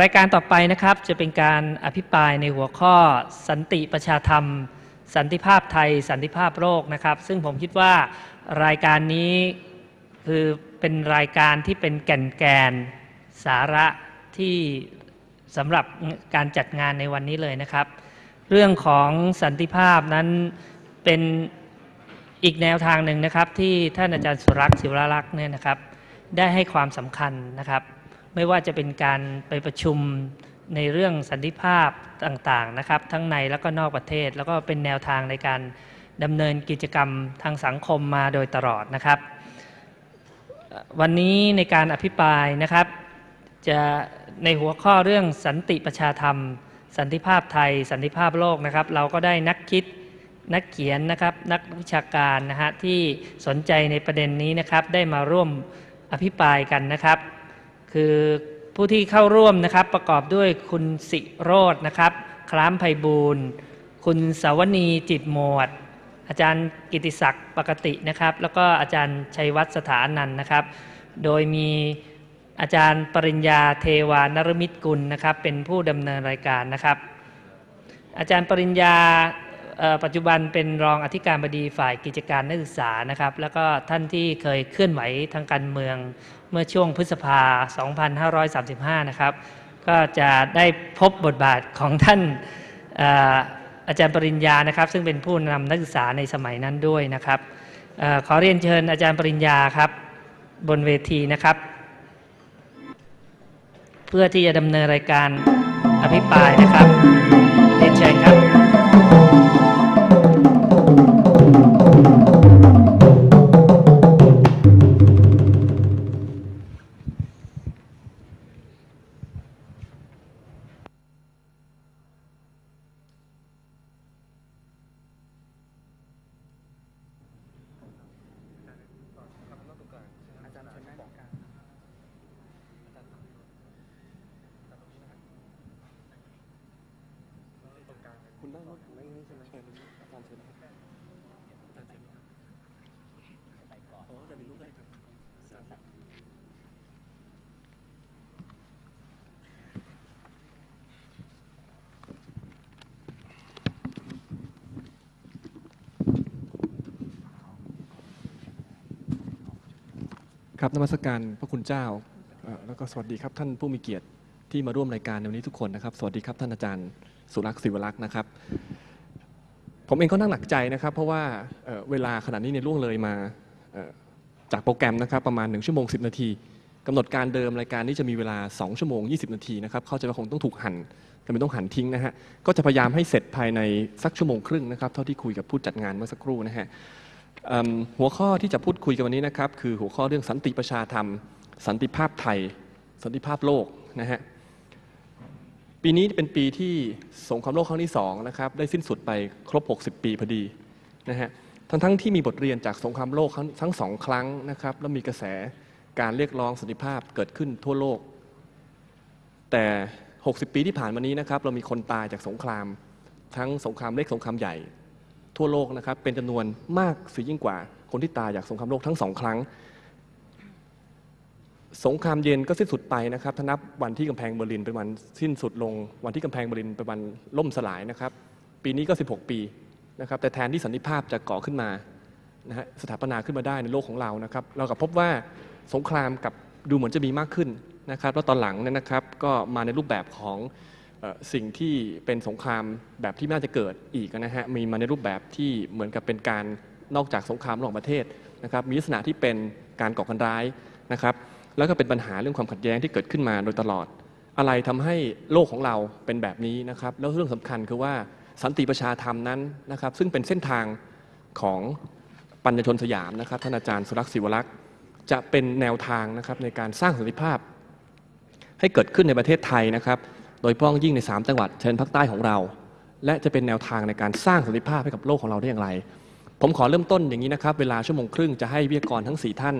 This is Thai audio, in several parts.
รายการต่อไปนะครับจะเป็นการอภิปรายในหัวข้อสันติประชาธรรม สันติภาพไทย สันติภาพโลกนะครับ ซึ่งผมคิดว่ารายการนี้คือเป็นรายการที่เป็นแก่นแกนสาระที่สำหรับการจัดงานในวันนี้เลยนะครับ เรื่องของสันติภาพนั้นเป็นอีกแนวทางหนึ่งนะครับ ที่ท่านอาจารย์สุรักษ์ศิวรักษ์เนี่ยนะครับ ได้ให้ความสำคัญนะครับ ไม่ว่าจะเป็นการไปประชุมในเรื่องสันติภาพต่างๆนะครับ ทั้งในแล้วก็นอกประเทศ แล้วก็เป็นแนวทางในการดำเนินกิจกรรมทางสังคมมาโดยตลอดนะครับ วันนี้ในการอภิปรายนะครับ จะในหัวข้อเรื่องสันติประชาธรรม สันติภาพไทย สันติภาพโลกนะครับ เราก็ได้นักคิดนักเขียนนะครับนักวิชาการนะฮะที่สนใจในประเด็นนี้นะครับ ได้มาร่วมอภิปรายกันนะครับ คือผู้ที่เข้าร่วมนะครับประกอบด้วยคุณสิโรจนะครับ คล้ามไพบูลย์คุณสาวนีจิตหมดอาจารย์กิติศักดิ์ปกตินะครับ แล้วก็อาจารย์ชัยวัฒน์สถานันท์นะครับ โดยมีอาจารย์ปริญญาเทวานรมิตรกุลนะครับ เป็นผู้ดำเนินรายการนะครับ อาจารย์ปริญญา ปัจจุบันเป็นรองอธิการบดีฝ่ายกิจการนักศึกษานะครับ แล้วก็ท่านที่เคยเคลื่อนไหวทางการเมืองเมื่อช่วงพฤษภา 2535 นะครับ ก็จะได้พบบทบาทของท่านเอ่อาจารย์ปริญญานะครับ ซึ่งเป็นผู้นำนักศึกษาในสมัยนั้นด้วยนะครับอขอเรียนเชิญอาจารย์ปริญญาครับบนเวทีนะครับ เพื่อที่จะดำเนินรายการอภิปรายนะครับเรียนเชิญครับ รถของนั่งนี่ใช่ไหมอาจารย์เชิญครับอาจารย์เชิญนะครับโอ้จะมีลูกได้ครับครับนมัสการพระคุณเจ้าแล้วก็สวัสดีครับท่านผู้มีเกียรติที่มาร่วมรายการในวันนี้ทุกคนนะครับ สวัสดีครับท่านอาจารย์ สุรักษ์ศิวรักษ์นะครับ ผมเองก็นั่งหนักใจนะครับ เพราะว่าเเวลาขณะนี้ในยล่วงเลยมาจากโปรแกรมนะครับประมาณ 1 ชั่วโมง 10 นาทีกำหนดการเดิมรายการนี้จะมีเวลา 2 ชั่วโมง 20 นาทีนะครับเข้าใจว่าคงต้องถูกหั่นจำเป็นต้องหั่นทิ้งนะฮะก็จะพยายามให้เสร็จภายในสักชั่วโมงครึ่งนะครับเท่าที่คุยกับผู้จัดงานเมื่อสักครู่นะฮะหัวข้อที่จะพูดคุยกันวันนี้นะครับคือหัวข้อเรื่องสันติประชาธรรม สันติภาพไทย สันติภาพโลกนะฮะ ปีนี้เป็นปีที่สงครามโลกครั้งที่สองนะครับได้สิ้นสุดไปครบ 60 ปีพอดีนะฮะทั้งทั้งที่มีบทเรียนจากสงครามโลกทั้งสองครั้งนะครับแล้วมีกระแสการเรียกร้องสันติภาพเกิดขึ้นทั่วโลก แต่ 60 ปีที่ผ่านมานี้นะครับเรามีคนตายจากสงคราม ทั้งสงครามเล็กสงครามใหญ่ ทั่วโลกนะครับเป็นจำนวนมากสียิ่งกว่าคนที่ตายจากสงครามโลกทั้งสองครั้ง สงครามเย็นก็สิ้นสุดไปนะครับถ้านับวันที่กำแพงเบอร์ลินเป็นวันสิ้นสุดลง วันที่กำแพงเบอร์ลินเป็นวันล่มสลายนะครับ ปีนี้ก็ 16 ปีนะครับ แต่แทนที่สันติภาพจะก่อขึ้นมานะฮะสถาปนาขึ้นมาได้ในโลกของเรานะครับ เรากลับพบว่าสงครามกับดูเหมือนจะมีมากขึ้นนะครับแล้วตอนหลังเนี่ยนะครับก็มาในรูปแบบของออสิ่งที่เป็นสงครามแบบที่น่าจะเกิดอีกนะฮะมีมาในรูปแบบที่เหมือนกับเป็นการนอกจากสงครามระหว่างประเทศนะครับมีลักษณะที่เป็นการก่อการร้ายนะครับ แล้วก็เป็นปัญหาเรื่องความขัดแย้งที่เกิดขึ้นมาโดยตลอด อะไรทำให้โลกของเราเป็นแบบนี้นะครับแล้วเรื่องสำคัญคือว่าสันติประชาธรรมนั้นนะครับซึ่งเป็นเส้นทางของปัญญชนสยามนะครับท่านอาจารย์สุรักษ์ศิวรักษ์จะเป็นแนวทางนะครับในการสร้างสันติภาพ ให้เกิดขึ้นในประเทศไทยนะครับ โดยพ้องยิ่งใน 3 จังหวัดเชายแดนภาคใต้ของเรา และจะเป็นแนวทางในการสร้างสันติภาพให้กับโลกของเราได้อย่างไร ผมขอเริ่มต้นอย่างนี้นะครับ เวลาชั่วโมงครึ่งจะให้วิทยากรทั้ง 4 ท่าน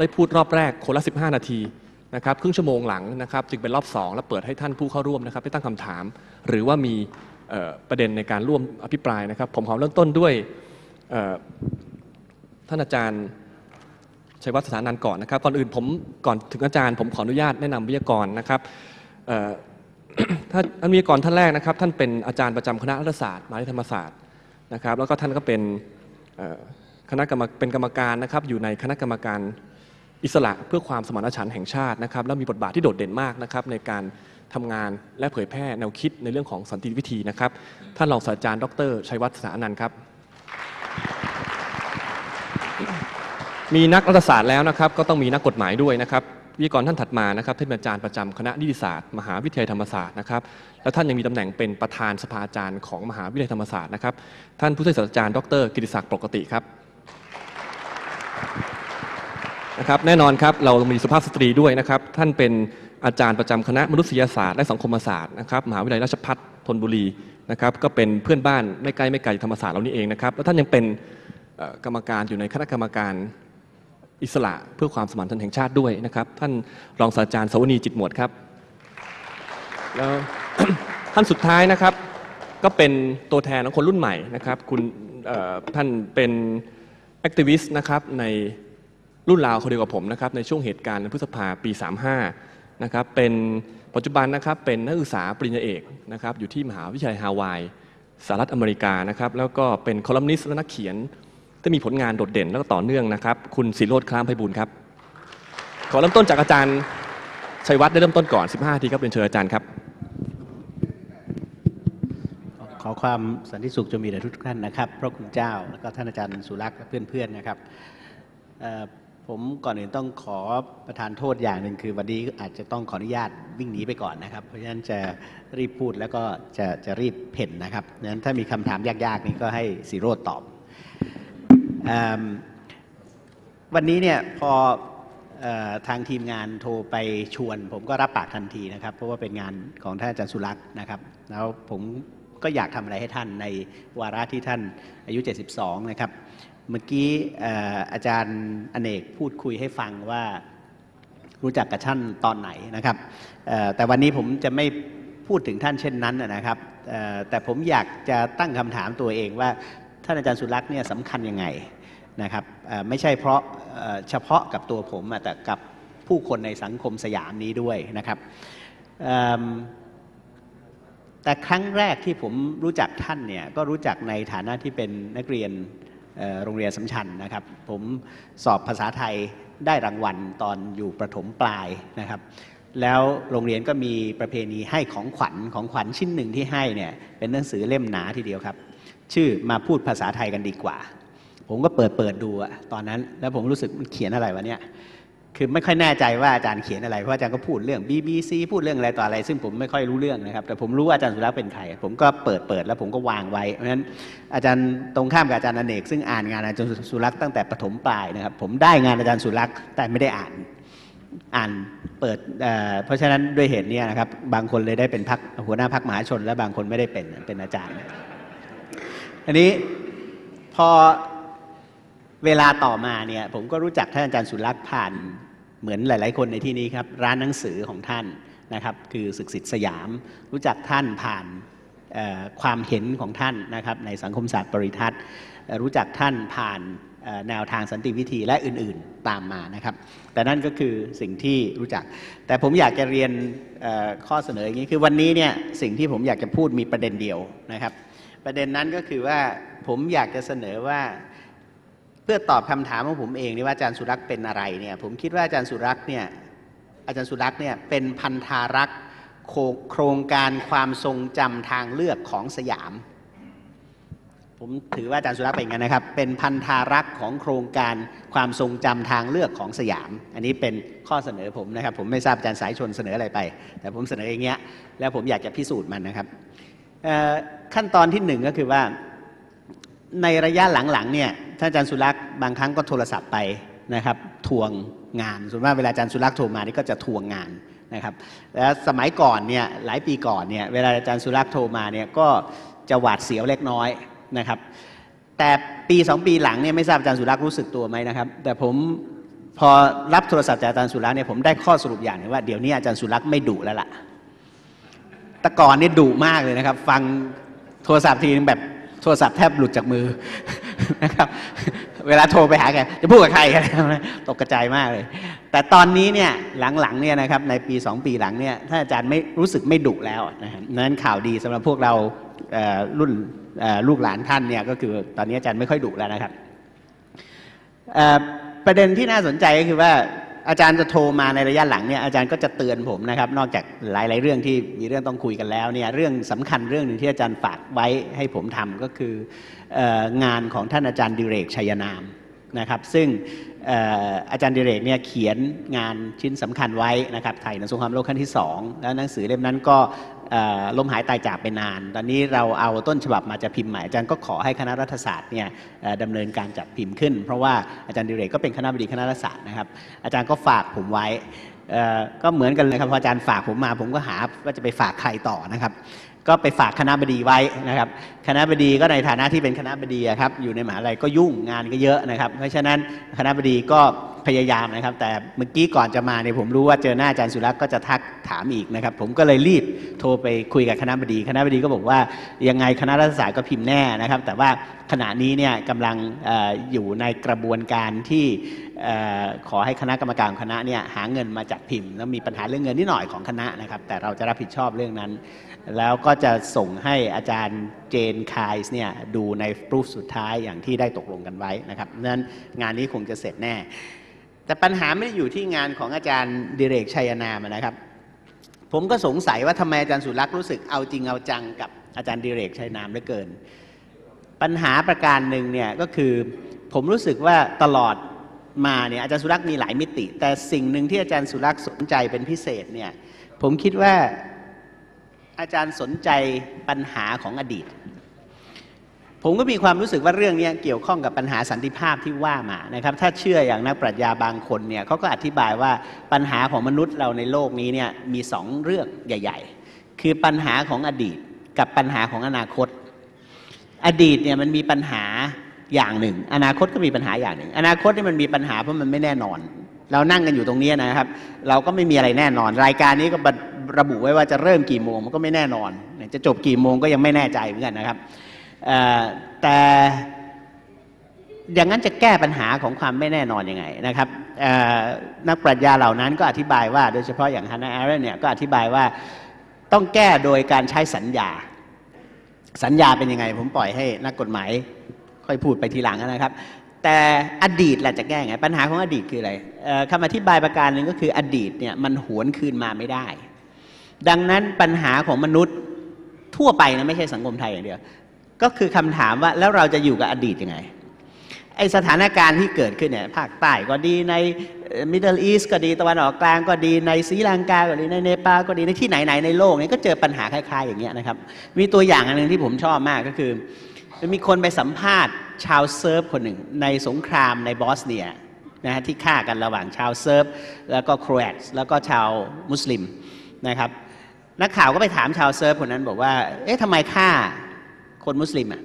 ได้พูดรอบแรกคนละ 15 นาทีนะครับครึ่งชั่วโมงหลังนะครับจึงเป็นรอบ 2 แล้วเปิดให้ท่านผู้เข้าร่วมนะครับได้ตั้งคำถาม หรือว่ามีประเด็นในการร่วมอภิปรายนะครับ ผมขอเริ่มต้นด้วยท่านอาจารย์ชัยวัฒน์สถานันก่อนนะครับ ก่อนอื่นผมก่อนถึงอาจารย์ ผมขออนุญาตแนะนำวิทยากรนะครับท่านวิทยากรท่านแรกนะครับ ท่านเป็นอาจารย์ประจำคณะรัฐศาสตร์มหาวิทยาลัยธรรมศาสตร์นะครับ แล้วก็ท่านก็เป็นคณะกรรมเป็นกรรมการนะครับอยู่ในคณะกรรมการ อิสระเพื่อความสมานฉันท์แห่งชาตินะครับแล้วมีบทบาทที่โดดเด่นมากนะครับในการทำงานและเผยแพร่แนวคิดในเรื่องของสันติวิธีนะครับท่านรองศาสตราจารย์ ดรชัยวัฒน์สานันท์ครับ มีนักรัฐศาสตร์แล้วนะครับก็ต้องมีนักกฎหมายด้วยนะครับวิทยากรท่านถัดมานะครับท่านเป็นอาจารย์ประจำคณะนิติศาสตร์ มหาวิทยาลัยธรรมศาสตร์นะครับและท่านยังมีตำแหน่งเป็นประธานสภาอาจารย์ของมหาวิทยาลัยธรรมศาสตร์นะครับท่านผู้ช่วยศาสตราจารย์ดรกิติศักดิ์ปกติครับ นะครับแน่นอนครับเรามีสุภาพสตรีด้วยนะครับท่านเป็นอาจารย์ประจำคณะมนุษยศาสตร์และสังคมศาสตร์นะครับมหาวิทยาลัยราชภัฏธนบุรีนะครับก็เป็นเพื่อนบ้านไม่ไกลไม่ไกลธรรมศาสตร์เรานี่เองนะครับแล้วท่านยังเป็นกรรมการอยู่ในคณะกรรมการอิสระเพื่อความสมานฉันท์แห่งชาติด้วยนะครับ ท่านรองศาสตราจารย์สวนีจิตหมวดครับแล้วท่านสุดท้ายนะครับ ก็เป็นตัวแทนของคนรุ่นใหม่นะครับ คุณท่านเป็นแอคทิวิสต์นะครับใน รุ่นราวคนเดียวกับผมนะครับในช่วงเหตุการณ์พฤษภาปี 35นะครับเป็นปัจจุบันนะครับเป็นนักศึกษาปริญญาเอกนะครับอยู่ที่มหาวิทยาลัยฮาวายสหรัฐอเมริกานะครับแล้วก็เป็นคอลัมนิสต์และนักเขียนที่มีผลงานโดดเด่นแล้วก็ต่อเนื่องนะครับ คุณศิโรธคล้ามไพบูลครับ ขอเริ่มต้นจากอาจารย์ชัยวัฒน์ได้เริ่มต้นก่อน 15ทีครับเรียนเชิญอาจารย์ครับ ขอความสันติสุขจะมีแด่ทุกท่านนะครับ พระคุณเจ้าแล้วก็ท่านอาจารย์สุรักษ์และเพื่อนๆนะครับ ผมก่อนอื่นต้องขอประทานโทษอย่างหนึ่งคือวันนี้อาจจะต้องขออนุญาตวิ่งหนีไปก่อนนะครับ เพราะฉะนั้นจะรีบพูดแล้วก็จะจะรีบเพ่นนะครับงนั้นถ้ามีคำถามยากๆนี้ก็ให้สีโรดตอบอวันนี้เนี่ยพอเอ่อทางทีมงานโทรไปชวน ผมก็รับปากทันทีนะครับ เพราะว่าเป็นงานของท่านอาจารย์สุรักษ์นะครับ แล้วผมก็อยากทำอะไรให้ท่านในวาระที่ท่านอายุ 72 นะครับ เมื่อกี้อาจารย์อเนกพูดคุยให้ฟังว่ารู้จักกับท่านตอนไหนนะครับ แต่วันนี้ผมจะไม่พูดถึงท่านเช่นนั้นนะครับ แต่ผมอยากจะตั้งคำถามตัวเองว่าท่านอาจารย์สุรักษ์เนี่ยสำคัญยังไงนะครับไม่ใช่เพราะเฉพาะกับตัวผมแต่กับผู้คนในสังคมสยามนี้ด้วยนะครับแต่ครั้งแรกที่ผมรู้จักท่านเนี่ยก็รู้จักในฐานะที่เป็นนักเรียน โรงเรียนสำชัญนะครับ ผมสอบภาษาไทยได้รางวัลตอนอยู่ประถมปลายนะครับ แล้วโรงเรียนก็มีประเพณีให้ของขวัญของขวัญชิ้นหนึ่งที่ให้เนี่ยเป็นหนังสือเล่มหนาทีเดียวครับ ชื่อมาพูดภาษาไทยกันดีกว่า ผมก็เปิดเปิดดูอะตอนนั้น แล้วผมรู้สึกมันเขียนอะไรวะเนี่ย คือไม่ค่อยแน่ใจว่าอาจารย์เขียนอะไร เพราะอาจารย์ก็พูดเรื่อง BBC พูดเรื่องอะไรต่ออะไร ซึ่งผมไม่ค่อยรู้เรื่องนะครับ แต่ผมรู้ว่าอาจารย์สุรักษ์เป็นใคร ผมก็เปิดเปิดแล้วผมก็วางไว้ เพราะฉะนั้นอาจารย์ตรงข้ามกับอาจารย์อเนกซึ่งอ่านงานอาจารย์สุรักษ์ตั้งแต่ประถมปลายนะครับ ผมได้งานอาจารย์สุรักษ์แต่ไม่ได้อ่านอ่านเปิดเเพราะฉะนั้นด้วยเหตุนี้นะครับ บางคนเลยได้เป็นพักหัวหน้าพักมหาชน และบางคนไม่ได้เป็นเป็นอาจารย์ อันนี้พอ เวลาต่อมาเนี่ยผมก็รู้จักท่านอาจารย์สุรักษ์ผ่านเหมือนหลาย ๆ คนในที่นี้ครับ ร้านหนังสือของท่านนะครับ คือศึกสิทธิ์สยาม รู้จักท่านผ่านความเห็นของท่านนะครับ ในสังคมศาสตร์ปริทัศน์รู้จักท่านผ่านแนวทางสันติวิธีและอื่น ๆ ตามมานะครับ แต่นั่นก็คือสิ่งที่รู้จัก แต่ผมอยากจะเรียนข้อเสนออย่างนี้คือวันนี้เนี่ยสิ่งที่ผมอยากจะพูดมีประเด็นเดียวนะครับ ประเด็นนั้นก็คือว่าผมอยากจะเสนอว่า พื่อตอบคำถามของผมเองนี่ว่าอาจารย์สุรักษ์เป็นอะไรเนี่ยผมคิดว่าอาจารย์สุรักษ์เนี่ยอาจารย์สุรักษ์เนี่ยเป็นพันธารักษ์โคโครงการความทรงจำทางเลือกของสยาม ผมถือว่าอาจารย์สุรักษ์เป็นอย่างนั้นนะครับ เป็นพันธารักษ์ของโครงการความทรงจำทางเลือกของสยาม อันนี้เป็นข้อเสนอผมนะครับ ผมไม่ทราบอาจารย์สายชนเสนออะไรไป แต่ผมเสนออย่างเงี้ยแล้วผมอยากจะพิสูจน์มันนะครับขั้นตอนที่หนึ่งก็คือว่า ในระยะหลังๆเนี่ยท่านอาจารย์สุรักษ์บางครั้งก็โทรศัพท์ไปนะครับทวงงานส่วนมากเวลาอาจารย์สุรักษ์โทรมานี่ก็จะทวงงานนะครับแล้วสมัยก่อนเนี่ยหลายปีก่อนเนี่ยเวลาอาจารย์สุรักษ์โทรมาเนี่ยก็จะหวาดเสียวเล็กน้อยนะครับ แต่ปีสองปีหลังเนี่ยไม่ทราบอาจารย์สุรักษ์รู้สึกตัวไหมนะครับ แต่ผมพอรับโทรศัพท์จากอาจารย์สุรักษ์เนี่ยผมได้ข้อสรุปอย่างหนึงว่าเดี๋ยวนี้อาจารย์สุรักษ์ไม่ดุแล้วล่ะแต่ก่อนเนี่ยดุมากเลยนะครับ ฟังโทรศัพท์ทีนึงแบบ โทรศัพท์แทบหลุดจากมือนะครับ เวลาโทรไปหาแกจะพูดกับใครกันตกกระจายมากเลย แต่ตอนนี้เนี่ยหลังๆเนี่ยนะครับในปี 2 ปีหลังเนี่ยท่าอาจารย์ไม่รู้สึกไม่ดุแล้วนะครับนั้นข่าวดีสำหรับพวกเรารุ่นลูกหลานท่านเนี่ยก็คือตอนนี้อาจารย์ไม่ค่อยดุแล้วนะครับประเด็นที่น่าสนใจก็คือว่า อาจารย์จะโทรมาในระยะหลังเนี่ยอาจารย์ก็จะเตือนผมนะครับ นอกจากหลายๆเรื่องที่มีเรื่องต้องคุยกันแล้วเนี่ยเรื่องสำคัญเรื่องหนึ่งที่อาจารย์ฝากไว้ให้ผมทำก็คืองานของท่านอาจารย์ดิเรกชัยนามนะครับ ซึ่ง อาจารย์ดิเรกเนี่ยเขียนงานชิ้นสำคัญไว้นะครับไทยในสงครามโลกครั้งที่ 2 แล้วหนังสือเล่มนั้นก็เอ่อล้มหายตายจากไปนาน ตอนนี้เราเอาต้นฉบับมาจะพิมพ์ใหม่อาจารย์ก็ขอให้คณะรัฐศาสตร์เนี่ยดำเนินการจัดพิมพ์ขึ้น เพราะว่าอาจารย์ดิเรกก็เป็นคณะบดีคณะรัฐศาสตร์นะครับ อาจารย์ก็ฝากผมไว้ก็เหมือนกันเลยครับพออาจารย์ฝากผมมา ผมก็หาว่าจะไปฝากใครต่อนะครับ ก็ไปฝากคณะบดีไว้นะครับ คณะบดีก็ในฐานะที่เป็นคณะบดีครับอยู่ในมหาลัยก็ยุ่งงานก็เยอะนะครับ เพราะฉะนั้นคณะบดีก็ พยายามนะครับ แต่เมื่อกี้ก่อนจะมาเนี่ยผมรู้ว่าเจอหน้าอาจารย์สุรักษ์ก็จะทักถามอีกนะครับ ผมก็เลยรีบโทรไปคุยกับคณะบดี คณะบดีก็บอกว่ายังไงคณะรัฐศาสตร์ก็พิมพ์แน่นะครับ แต่ว่าขณะนี้เนี่ยกำลังออยู่ในกระบวนการที่อขอให้คณะกรรมการคณะเนี่ยหาเงินมาจัดพิมพ์แล้วมีปัญหาเรื่องเงินนิดหน่อยของคณะนะครับ แต่เราจะรับผิดชอบเรื่องนั้น แล้วก็จะส่งให้อาจารย์เจนคายส์เนี่ยดูในรูฟสุดท้ายอย่างที่ได้ตกลงกันไว้นะครับนั้นงานนี้คงจะเสร็จแน่ แต่ปัญหาไม่ได้อยู่ที่งานของอาจารย์ดิเรกชัยนามนะครับ ผมก็สงสัยว่าทำไมอาจารย์สุรักษ์รู้สึกเอาจริงเอาจังกับอาจารย์ดิเรกชัยนามเหลือเกิน ปัญหาประการหนึ่งเนี่ยก็คือผมรู้สึกว่าตลอดมาเนี่ยอาจารย์สุรักษ์มีหลายมิติ แต่สิ่งหนึ่งที่อาจารย์สุรักษ์สนใจเป็นพิเศษเนี่ยผมคิดว่าอาจารย์สนใจปัญหาของอดีต ผมก็มีความรู้สึกว่าเรื่องนี้เกี่ยวข้องกับปัญหาสันติภาพที่ว่ามานะครับ ถ้าเชื่ออย่างนักปรัชญาบางคนเนี่ยเขาก็อธิบายว่าปัญหาของมนุษย์เราในโลกนี้เนี่ยมีสองเรื่องใหญ่ ๆ คือปัญหาของอดีตกับปัญหาของอนาคต อดีตเนี่ยมันมีปัญหาอย่างหนึ่ง อนาคตก็มีปัญหาอย่างหนึ่ง อนาคตนี่มันมีปัญหาเพราะมันไม่แน่นอน เรานั่งกันอยู่ตรงนี้นะครับ เราก็ไม่มีอะไรแน่นอน รายการนี้ก็ระบุไว้ว่าจะเริ่มกี่โมงมันก็ไม่แน่นอน จะจบกี่โมงก็ยังไม่แน่ใจเหมือนกันนะครับ แต่อย่างนั้นจะแก้ปัญหาของความไม่แน่นอนยังไงนะครับนักปรัชญาเหล่านั้นก็อธิบายว่า โดยเฉพาะอย่างฮานาอาร์เรนเนี่ยก็อธิบายว่าต้องแก้โดยการใช้สัญญา สัญญาเป็นยังไง ผมปล่อยให้นักกฎหมายค่อยพูดไปทีหลังนะครับ แต่อดีตแหละจะแก้ไง ปัญหาของอดีตคืออะไรคำอธิบายประการหนึ่งก็คืออดีตเนี่ยมันหวนคืนมาไม่ได้ ดังนั้นปัญหาของมนุษย์ทั่วไปนะไม่ใช่สังคมไทยอย่างเดียว ก็คือคำถามว่าแล้วเราจะอยู่กับอดีตยังไงไอสถานการณ์ที่เกิดขึ้นเนี่ยภาคใต้ก็ดีในมิดเดิลอีสก็ดีตะวันออกกลางก็ดีในศรีลังกาก็ดีในเนปาลก็ดีในที่ไหนๆในโลกนี้ก็เจอปัญหาคล้ายๆอย่างเงี้ยนะครับ มีตัวอย่างอันหนึ่งที่ผมชอบมากก็คือมีคนไปสัมภาษณ์ชาวเซิร์ฟคนหนึ่งในสงครามในบอสเนียนะฮะที่ฆ่ากันระหว่างชาวเซิร์ฟแล้วก็โครเอตแล้วก็ชาวมุสลิมนะครับนักข่าวก็ไปถามชาวเซิร์ฟคนนั้นบอกว่าเอ๊ะทำไมฆ่า คนมุสลิมอะ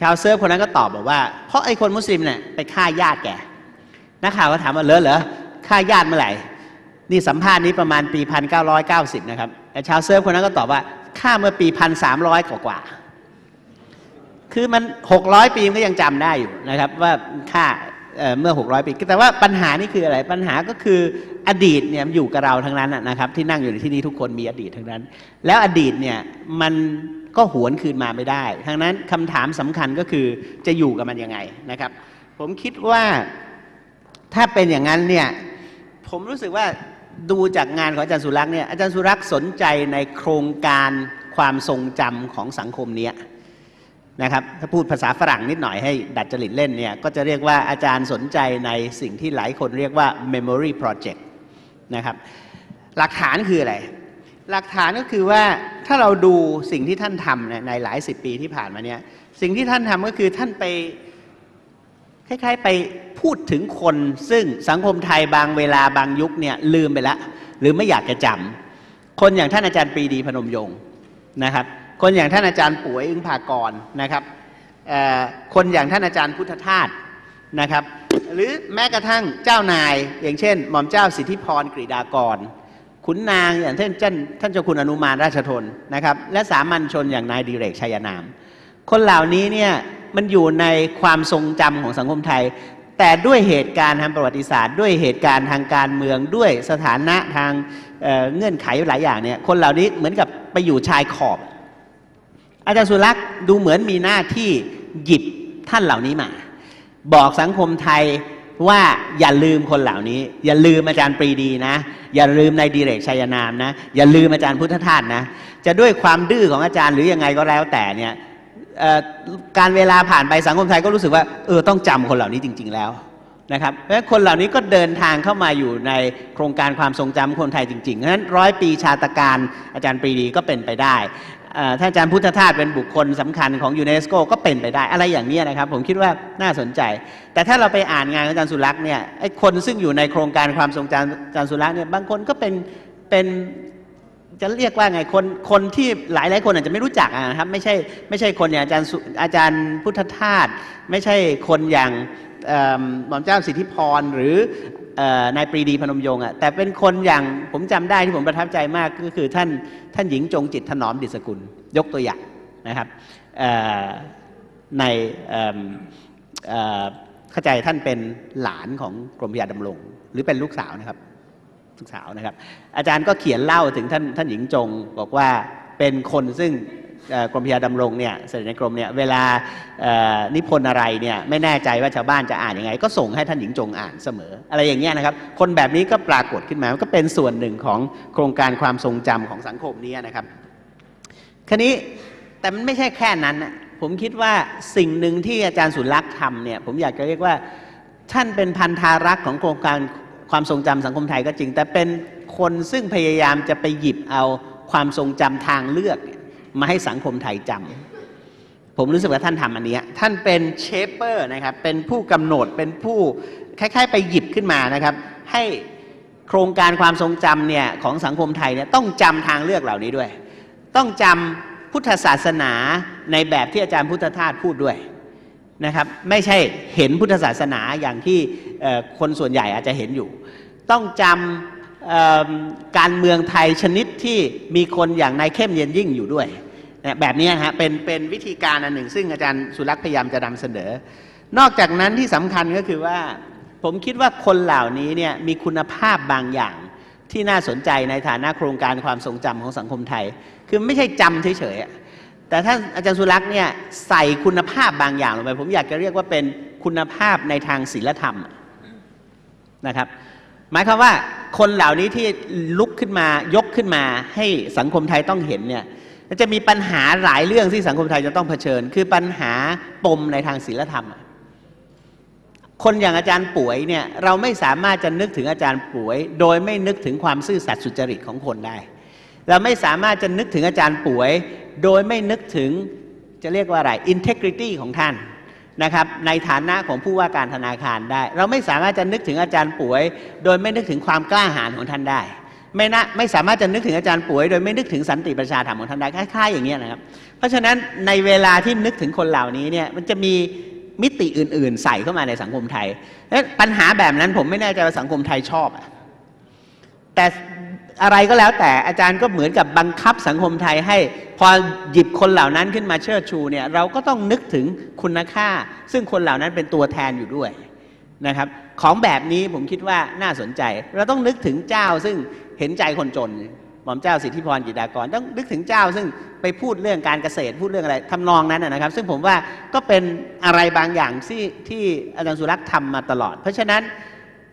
ชาวเซิร์ฟคนนั้นก็ตอบบอกว่า เพราะไอ้คนมุสลิมเนี่ยไปฆ่าญาติแกนักข่าวก็ถามว่าเหรอเหรอฆ่าญาติเมื่อไหร่นี่สัมภาษณ์นี้ประมาณปี 1990 นะครับแต่ชาวเซิร์ฟคนนั้นก็ตอบว่าฆ่าเมื่อปี 1300 กว่ากว่าคือมัน 600 ปีมันก็ยังจำได้อยู่นะครับ ว่าฆ่า เอ่อเมื่อ 600 ปี แต่ว่าปัญหานี่คืออะไร ปัญหาก็คืออดีตเนี่ยอยู่กับเราทั้งนั้นนะครับที่นั่งอยู่ในที่นี้ทุกคนมีอดีตทั้งนั้น แล้วอดีตเนี่ยมันก็หวนคืนมาไม่ได้ทั้งนั้นคำถามสำคัญก็คือจะอยู่กับมันยังไงนะครับ ผมคิดว่าถ้าเป็นอย่างนั้นเนี่ยผมรู้สึกว่าดูจากงานของอาจารย์สุรักษ์เนี่ยอาจารย์สุรักษ์สนใจในโครงการความทรงจำของสังคมเนี้ย นะครับถ้าพูดภาษาฝรั่งนิดหน่อยให้ดัดจริตเล่นเนี่ยก็จะเรียกว่าอาจารย์สนใจในสิ่งที่หลายคนเรียกว่า memory project นะครับหลักฐานคืออะไร หลักฐานก็คือว่าถ้าเราดูสิ่งที่ท่านทำนในหลายสิบปีที่ผ่านมาเนี่ยสิ่งที่ท่านทำก็คือท่านไปคล้ายๆไปพูดถึงคน ซึ่งสังคมไทยบางเวลาบางยุคเนี่ยลืมไปแล้วหรือไม่อยากจะจำคนอย่างท่านอาจารย์ปรีดีพนมยงค์นะครับ คนอย่างท่านอาจารย์ป่วยอึ้งภากรนะครับคนอย่างท่านอาจารย์พุทธทาสนะครับ หรือแม้กระทั่งเจ้านาย อย่างเช่น หม่อมเจ้าสิทธิพรกฤษดากร ขุนนางอย่างเช่นท่านท่านเจ้าคุณอนุมานราชทนนะครับ และสามัญชนอย่างนายดิเรกชัยนาม คนเหล่านี้เนี่ยมันอยู่ในความทรงจำของสังคมไทย แต่ด้วยเหตุการณ์ทางประวัติศาสตร์ ด้วยเหตุการณ์ทางการเมืองด้วยสถานะทางเเงื่อนไขหลายอย่างเนี่ยคนเหล่านี้เหมือนกับไปอยู่ชายขอบ อาจารย์สุรักษ์ดูเหมือนมีหน้าที่หยิบท่านเหล่านี้มา บอกสังคมไทยว่าอย่าลืมคนเหล่านี้ อย่าลืมอาจารย์ปรีดีนะ อย่าลืมนายดีเรกชัยนามนะ อย่าลืมอาจารย์พุทธทาสนะ จะด้วยความดื้อของอาจารย์หรือยังไงก็แล้วแต่เนี่ยการเวลาผ่านไปสังคมไทยก็รู้สึกว่าเออต้องจำคนเหล่านี้จริง ๆ แล้ว นะครับเพราะฉะนั้นคนเหล่านี้ก็เดินทางเข้ามาอยู่ในโครงการความทรงจำคนไทยจริงๆเพราะฉะนั้นร้อยปีชาตการอาจารย์ปรีดีก็เป็นไปได้เอ่อถ้าอาจารย์พุทธทาสเป็นบุคคลสำคัญของยูเนสโกก็เป็นไปได้อะไรอย่างนี้นะครับ ผมคิดว่าน่าสนใจ แต่ถ้าเราไปอ่านงานของอาจารย์สุรักษ์เนี่ยไอ้คนซึ่งอยู่ในโครงการความทรงจำอาจารย์สุรักษ์เนี่ยบางคนก็เป็นเป็นจะเรียกว่าไงคนคนที่หลายหลายคนอาจจะไม่รู้จักนะครับไม่ใช่ไม่ใช่คนอย่างอาจารย์อาจารย์พุทธทาสไม่ใช่คนอย่าง หม่อมเจ้าสิทธิพรหรือนายปรีดีพนมยงค์อะแต่เป็นคนอย่างผมจำได้ที่ผมประทับใจมากก็คือท่านท่านหญิงจงจิตถนอมดิษกุล ยกตัวอย่างนะครับในเข้าใจท่านเป็นหลานของกรมพระยาดำรง หรือเป็นลูกสาวนะครับลูกสาวนะครับ อาจารย์ก็เขียนเล่าถึงท่านท่านหญิงจงบอกว่าเป็นคนซึ่ง กรมพระยาดำรงเนี่ยเสด็จในกรมเนี่ยเวลานิพนธ์อะไรเนี่ยไม่แน่ใจว่าชาวบ้านจะอ่านยังไง ก็ส่งให้ท่านหญิงจงอ่านเสมอ อะไรอย่างเงี้ยนะครับ คนแบบนี้ก็ปรากฏขึ้นมามันก็เป็นส่วนหนึ่งของโครงการความทรงจำของสังคมนี้นะครับคราวนี้แต่มันไม่ใช่แค่นั้นนะผมคิดว่าสิ่งหนึ่งที่อาจารย์สุรักษ์ทำเนี่ยผมอยากจะเรียกว่าท่านเป็นพันธารักษ์ของโครงการความทรงจำสังคมไทยก็จริง แต่เป็นคนซึ่งพยายามจะไปหยิบเอาความทรงจำทางเลือกเนี่ย มาให้สังคมไทยจำผมรู้สึกว่าท่านทำอันนี้ท่านเป็นเชฟเปอร์นะครับเป็นผู้กำหนดเป็นผู้คล้ายๆ ไปหยิบขึ้นมานะครับ ให้โครงการความทรงจำเนี่ยของสังคมไทยเนี่ยต้องจำทางเลือกเหล่านี้ด้วย ต้องจำพุทธศาสนาในแบบที่อาจารย์พุทธทาสพูดด้วยนะครับไม่ใช่เห็นพุทธศาสนาอย่างที่คนส่วนใหญ่อาจจะเห็นอยู่ ต้องจำการเมืองไทยชนิดที่มีคนอย่างนายเข้มเย็นยิ่งอยู่ด้วย แบบนี้ฮะเป็นเป็นวิธีการอันหนึ่ง ซึ่งอาจารย์สุรักษ์พยายามจะนำเสนอ นอกจากนั้นที่สำคัญก็คือว่า ผมคิดว่าคนเหล่านี้เนี่ยมีคุณภาพบางอย่างที่น่าสนใจในฐานะโครงการความทรงจำของสังคมไทย คือไม่ใช่จำเฉยๆแต่ถ้าอาจารย์สุรักษ์เนี่ยใส่คุณภาพบางอย่างลงไป ผมอยากจะเรียกว่าเป็นคุณภาพในทางศีลธรรมนะครับ หมายความว่าคนเหล่านี้ที่ลุกขึ้นมายกขึ้นมาให้สังคมไทยต้องเห็นเนี่ย จะมีปัญหาหลายเรื่องที่สังคมไทยจะต้องเผชิญ คือปัญหาปมในทางศีลธรรม คนอย่างอาจารย์ป่วยเนี่ยเราไม่สามารถจะนึกถึงอาจารย์ป่วย โดยไม่นึกถึงความซื่อสัตย์สุจริตของคนได้ เราไม่สามารถจะนึกถึงอาจารย์ป่วย โดยไม่นึกถึงจะเรียกว่าอะไร integrity ของท่านนะครับในฐานะของผู้ว่าการธนาคารได้ เราไม่สามารถจะนึกถึงอาจารย์ป่วย โดยไม่นึกถึงความกล้าหาญของท่านได้ ไม่นะไม่สามารถจะนึกถึงอาจารย์ป่วย โดยไม่นึกถึงสันติประชาธรรมของท่านได้คล้ายๆอย่างเงี้นะครับ เพราะฉะนั้นในเวลาที่นึกถึงคนเหล่านี้เนี่ยมันจะมีมิติอื่น ๆ ใส่เข้ามาในสังคมไทยปัญหาแบบนั้นผมไม่แน่ใจว่าสังคมไทยชอบอะแต่อะไรก็แล้วแต่อาจารย์ก็เหมือนกับบังคับสังคมไทยให้ พอหยิบคนเหล่านั้นขึ้นมาเชิดชูเนี่ยเราก็ต้องนึกถึงคุณค่า ซึ่งคนเหล่านั้นเป็นตัวแทนอยู่ด้วยนะครับ ของแบบนี้ผมคิดว่าน่าสนใจ เราต้องนึกถึงเจ้าซึ่ง เห็นใจคนจนหม่อมเจ้าสิทธิพรกิจดากรต้องนึกถึงเจ้า ซึ่งไปพูดเรื่องการเกษตรพูดเรื่องอะไรทำนองนั้นนะครับ ซึ่งผมว่าก็เป็นอะไรบางอย่างที่ที่อาจารย์สุรักษ์ทำมาตลอด เพราะฉะนั้น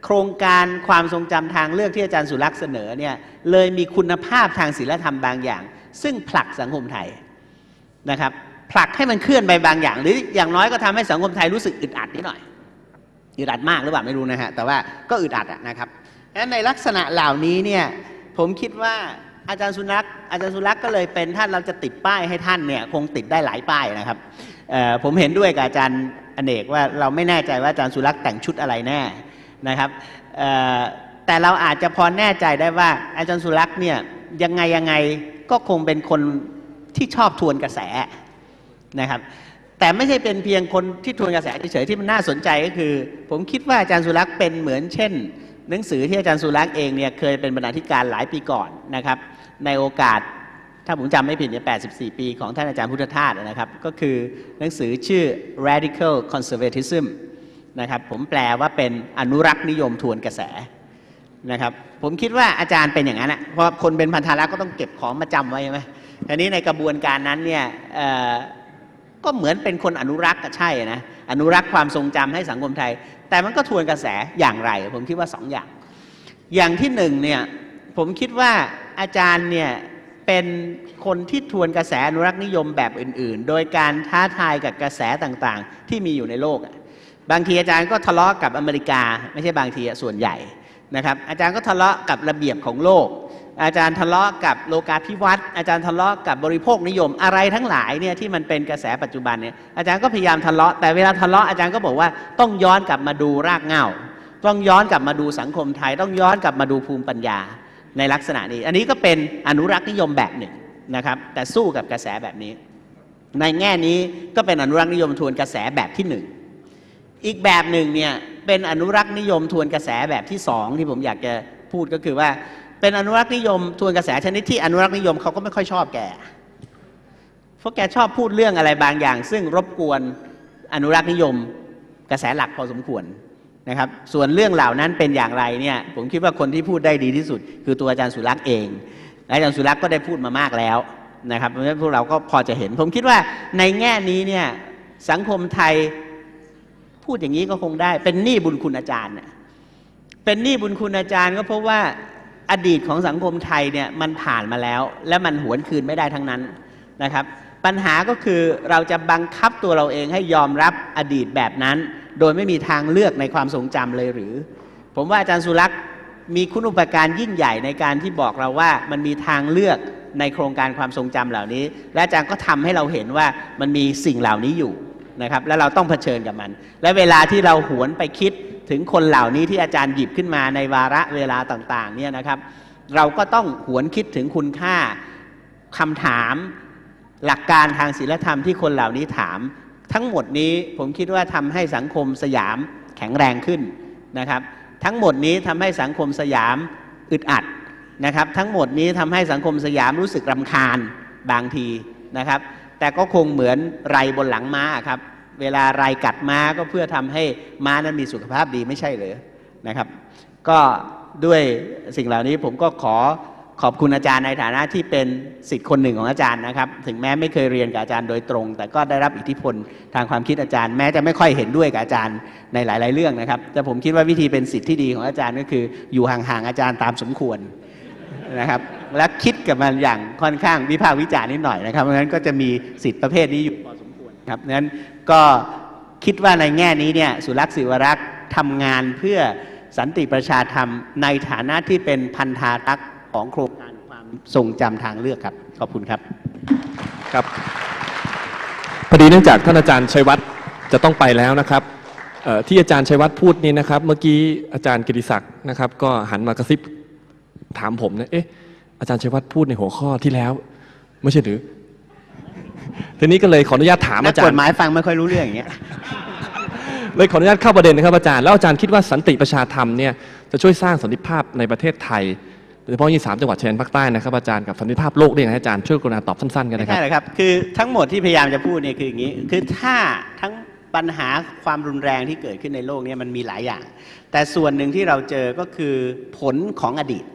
โครงการความทรงจำทางเลือกที่อาจารย์สุรักษ์เสนอเนี่ยเลยมีคุณภาพทางศีลธรรมบางอย่าง ซึ่งผลักสังคมไทยนะครับผลักให้มันเคลื่อนไปบางอย่าง หรืออย่างน้อยก็ทำให้สังคมไทยรู้สึกอึดอัดนิดหน่อยอึดอัดมากหรือเปล่าไม่รู้นะฮะแต่ว่าก็อึดอัดนะครับ งนั้นในลักษณะเหล่านี้เนี่ยผมคิดว่าอาจารย์สุรักอาจารย์สุรักษ์ก็เลยเป็นท่านเราจะติดป้ายให้ท่านเนี่ยคงติดได้หลายป้ายนะครับผมเห็นด้วยกับอาจารย์อเนกว่าเราไม่แน่ใจว่าอาจารย์สุรักษ์แต่งชุดอะไรแน่นะครับแต่เราอาจจะพอแน่ใจได้ว่าอาจารย์สุรักษ์เนี่ยยังไงยังไงก็คงเป็นคนที่ชอบทวนกระแสนะครับแต่ไม่ใช่เป็นเพียงคนที่ทวนกระแสเฉยๆที่มันน่าสนใจก็คือ ผมคิดว่าอาจารย์สุรักษ์เป็นเหมือนเช่น หนังสือที่อาจารย์สุรักษ์เองเนี่ยเคยเป็นบรรณาธิการหลายปีก่อนนะครับ ในโอกาสถ้าผมจำไม่ผิดเนี่ย84 ปีของท่านอาจารย์พุทธทาสนะครับ ก็คือหนังสือชื่อ radical conservatism นะครับ ผมแปลว่าเป็นอนุรักษ์นิยมทวนกระแสนะครับ ผมคิดว่าอาจารย์เป็นอย่างนั้นนะเพราะคนเป็นพันธารักษ์ก็ต้องเก็บของมาจำไว้ใช่ไหมทีนี้ในกระบวนการนั้นเนี่ยก็เหมือนเป็นคนอนุรักษ์ก็ใช่นะอนุรักษ์ความทรงจำให้สังคมไทยแต่มันก็ทวนกระแสอย่างไร ผมคิดว่าสองอย่าง อย่างที่หนึ่งเนี่ยผมคิดว่าอาจารย์เนี่ยเป็นคนที่ทวนกระแสอนุรักษ์นิยมแบบอื่น ๆ โดยการท้าทายกับกระแสต่างๆ ที่มีอยู่ในโลก บางทีอาจารย์ก็ทะเลาะกับอเมริกา ไม่ใช่บางทีส่วนใหญ่นะครับอาจารย์ก็ทะเลาะกับระเบียบของโลก อาจารย์ทะเลาะกับโลกาภิวัตน์อาจารย์ทะเลาะกับบริโภคนิยมอะไรทั้งหลายเนี่ยที่มันเป็นกระแสปัจจุบันเนี่ยอาจารย์ก็พยายามทะเลาะแต่เวลาทะเลาะอาจารย์ก็บอกว่าต้องย้อนกลับมาดูรากเหง้าต้องย้อนกลับมาดูสังคมไทย ต้องย้อนกลับมาดูภูมิปัญญาในลักษณะนี้ อันนี้ก็เป็นอนุรักษ์นิยมแบบหนึ่งนะครับแต่สู้กับกระแสแบบนี้ ในแง่นี้ก็เป็นอนุรักษ์นิยมทวนกระแสแบบที่หนึ่งอีกแบบหนึ่งเนี่ยเป็นอนุรักษ์นิยมทวนกระแสแบบที่สองที่ผมอยากจะพูดก็คือว่า เป็นอนุรักษ์นิยมทวนกระแสชนิดที่อนุรักษ์นิยมเขาก็ไม่ค่อยชอบแกเพราะแกชอบพูดเรื่องอะไรบางอย่าง ซึ่งรบกวนอนุรักษ์นิยมกระแสหลักพอสมควรนะครับ ส่วนเรื่องเหล่านั้นเป็นอย่างไรเนี่ยผมคิดว่าคนที่พูดได้ดีที่สุด คือตัวอาจารย์สุรักษ์เองและอาจารย์สุรักษ์ก็ได้พูดมามากแล้วนะครับเพราะฉะนั้นพวกเราก็พอจะเห็น ผมคิดว่าในแง่นี้เนี่ยสังคมไทยพูดอย่างนี้ก็คงได้ เป็นหนี้บุญคุณอาจารย์น่ะเป็นหนี้บุญคุณอาจารย์ก็เพราะว่า อดีตของสังคมไทยเนี่ยมันผ่านมาแล้ว และมันหวนคืนไม่ได้ทั้งนั้นนะครับ ปัญหาก็คือเราจะบังคับตัวเราเองให้ยอมรับอดีตแบบนั้น โดยไม่มีทางเลือกในความทรงจำเลยหรือ ผมว่าอาจารย์สุรักษ์มีคุณอุปการยิ่งใหญ่ในการที่บอกเราว่ามันมีทางเลือกในโครงการความทรงจำเหล่านี้ และอาจารย์ก็ทำให้เราเห็นว่ามันมีสิ่งเหล่านี้อยู่นะครับ และเราต้องเผชิญกับมัน และเวลาที่เราหวนไปคิด ถึงคนเหล่านี้ที่อาจารย์หยิบขึ้นมาในวาระเวลาต่างๆเนี่ยนะครับ เราก็ต้องหวนคิดถึงคุณค่าคำถามหลักการทางศีลธรรมที่คนเหล่านี้ถาม ทั้งหมดนี้ผมคิดว่าทำให้สังคมสยามแข็งแรงขึ้นนะครับ ทั้งหมดนี้ทำให้สังคมสยามอึดอัดนะครับ ทั้งหมดนี้ทำให้สังคมสยามรู้สึกรำคาญบางทีนะครับ แต่ก็คงเหมือนไรบนหลังม้าครับ เวลาไรกัดม้าก็เพื่อทำให้ม้านั้นมีสุขภาพดีไม่ใช่เหรือนะครับ ก็ด้วยสิ่งเหล่านี้ผมก็ขอขอบคุณอาจารย์ในฐานะที่เป็นสิทธิ์คนหนึ่งของอาจารย์นะครับ ถึงแม้ไม่เคยเรียนกับอาจารย์โดยตรง แต่ก็ได้รับอิทธิพลทางความคิดอาจารย์ แม้จะไม่ค่อยเห็นด้วยกับอาจารย์ในหลาย ๆ เรื่องนะครับ แต่ผมคิดว่าวิธีเป็นสิทธิ์ที่ดีของอาจารย์ก็คือ อยู่ห่าง ๆ อาจารย์ตามสมควรนะครับ และคิดกับมันอย่างค่อนข้างวิพากษ์วิจารณ์นิดหน่อยนะครับเพราะฉะนั้นก็จะมีสิทธิ์ประเภทนี้อยู่พอสมควรครับนั้น ก็คิดว่าในแง่นี้เนี่ยสุรักษ์ศิวรักษ์ทำงานเพื่อสันติประชาธรรมในฐานะที่เป็นพันธารักษ์ของโครงการความทรงจำทางเลือกครับ ขอบคุณครับครับพอดีเนื่องจากท่านอาจารย์ชัยวัฒน์จะต้องไปแล้วนะครับที่อาจารย์ชัยวัฒน์พูดนี้นะครับ เมื่อกี้อาจารย์กิติศักดิ์นะครับ ก็หันมากระซิบถามผมนะเอ๊ะอาจารย์ชัยวัฒน์พูดในหัวข้อที่แล้ว ไม่ใช่หรือ ทีนี้ก็เลยขออนุญาตถามนักอาจากรฎย์หมายฟังไม่ค่อยรู้เรื่องอย่างเงี้ย เลยขออนุญาตเข้าประเด็นนะครับอาจารย์แล้วอาจารย์คิดว่าสันติประชาธรรมเนี่ยจะช่วยสร้างสันติภาพในประเทศไทยโดยเฉพาะยี่สามจังหวัดชายแดนภาคใต้นะครับอาจารย์กับสันติภาพโลกได้ยังไงอาจารย์ช่วยกรุณาตอบสั้นๆกันไม่นะครับ ใช่หรอกครับ คือทั้งหมดที่พยายามจะพูดเนี่ยคืออย่างนี้ คือถ้าทั้งปัญหาความรุนแรงที่เกิดขึ้นในโลกเนี้มันมีหลายอย่าง แต่ส่วนหนึ่งที่เราเจอก็คือผลของอดีตใ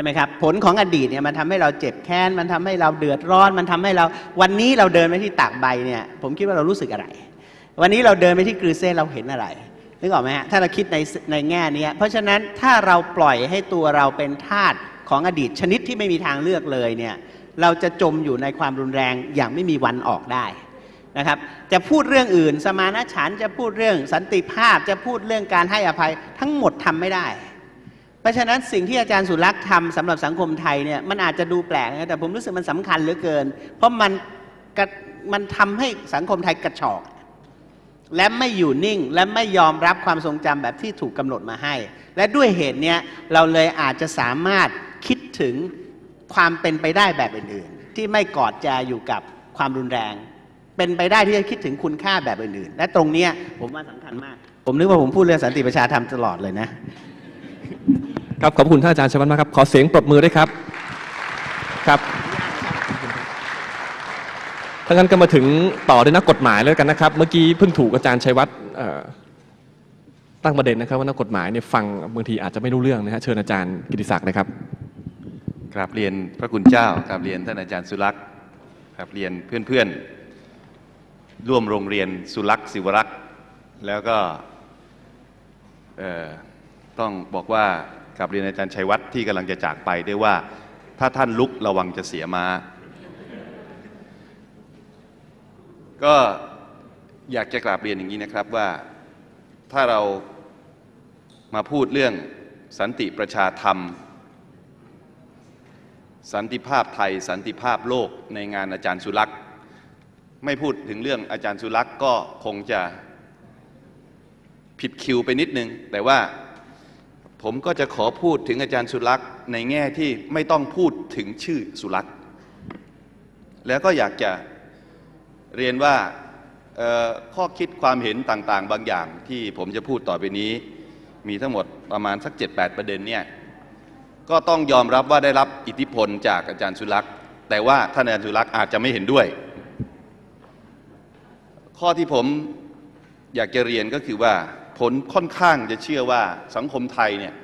ช่ไหมครับผลของอดีตเนี่ยมันทำให้เราเจ็บแค้นมันทำให้เราเดือดร้อน มันทำให้เราวันนี้เราเดินไปที่ตากใบเนี่ยผมคิดว่าเรารู้สึกอะไร วันนี้เราเดินไปที่กรือเซ่เราเห็นอะไรนึกออกไหมฮะถ้าเราคิดในในแง่นี้เพราะฉะนั้นถ้าเราปล่อยให้ตัวเราเป็นทาสของอดีตชนิดที่ไม่มีทางเลือกเลยเนี่ยเราจะจมอยู่ในความรุนแรงอย่างไม่มีวันออกได้นะครับจะพูดเรื่องอื่น สมานะฉันจะพูดเรื่องสันติภาพจะพูดเรื่องการให้อภัยทั้งหมดทำไม่ได้ ราะฉะนั้นสิ่งที่อาจารย์สุรักษ์ทำสำหรับสังคมไทยเนี่ยมันอาจจะดูแปลกนะแต่ผมรู้สึกมันสำคัญเหลือเกิน เพราะมันมันทำให้สังคมไทยกระชอก และไม่อยู่นิ่งและไม่ยอมรับความทรงจำแบบที่ถูกกำหนดมาให้ และด้วยเหตุเนี้ยเราเลยอาจจะสามารถคิดถึงความเป็นไปได้แบบอื่นๆ ที่ไม่กอดจะอยู่กับความรุนแรง เป็นไปได้ที่จะคิดถึงคุณค่าแบบอื่นๆ และตรงเนี้ยผมว่าสำคัญมาก ผมนึกว่าผมพูดเรื่องสันติประชาธรรมตลอดเลยนะ ครับขอบคุณท่านอาจารย์ชัยวัฒน์มากครับ ขอเสียงปรบมือด้วยครับ ครับถ้างั้นก็มาถึงต่อด้วยนักกฎหมายแล้วกันนะครับ เมื่อกี้เพิ่งถูกอาจารย์ชัยวัฒน์ตั้งประเด็นนะครับว่านักกฎหมายเนี่ยฟังบางทีอาจจะไม่รู้เรื่องนะฮะเชิญอาจารย์กิติศักดิ์นะครับกราบเรียนพระคุณเจ้ากราบเรียนท่านอาจารย์สุรักษ์กราบเรียนเพื่อนๆร่วมโรงเรียนสุรักษ์ศิวรักษ์แล้วก็ต้องบอกว่า กราบเรียนอาจารย์ชัยวัฒน์ที่กำลังจะจากไปด้วยว่า ถ้าท่านลุกระวังจะเสียมาก็อยากจะกราบเรียนอย่างนี้นะครับว่าถ้าเรามาพูดเรื่องสันติประชาธรรม สันติภาพไทย สันติภาพโลกในงานอาจารย์สุรักษ์ไม่พูดถึงเรื่องอาจารย์สุรักษ์ก็คงจะผิดคิวไปนิดนึง แต่ว่า ผมก็จะขอพูดถึงอาจารย์สุรักษ์ในแง่ที่ไม่ต้องพูดถึงชื่อสุรักษ์แล้วก็อยากจะเรียนว่าข้อคิดความเห็นต่างๆ บางอย่างที่ผมจะพูดต่อไปนี้ มีทั้งหมดประมาณสัก 7-8 ประเด็นเนี่ยก็ต้องยอมรับว่าได้รับอิทธิพลจากอาจารย์สุรักษ์แต่ว่าท่านอาจารย์สุรักษ์อาจจะไม่เห็นด้วย ข้อที่ผมอยากจะเรียนก็คือว่า ผลค่อนข้างจะเชื่อว่าสังคมไทยเนี่ย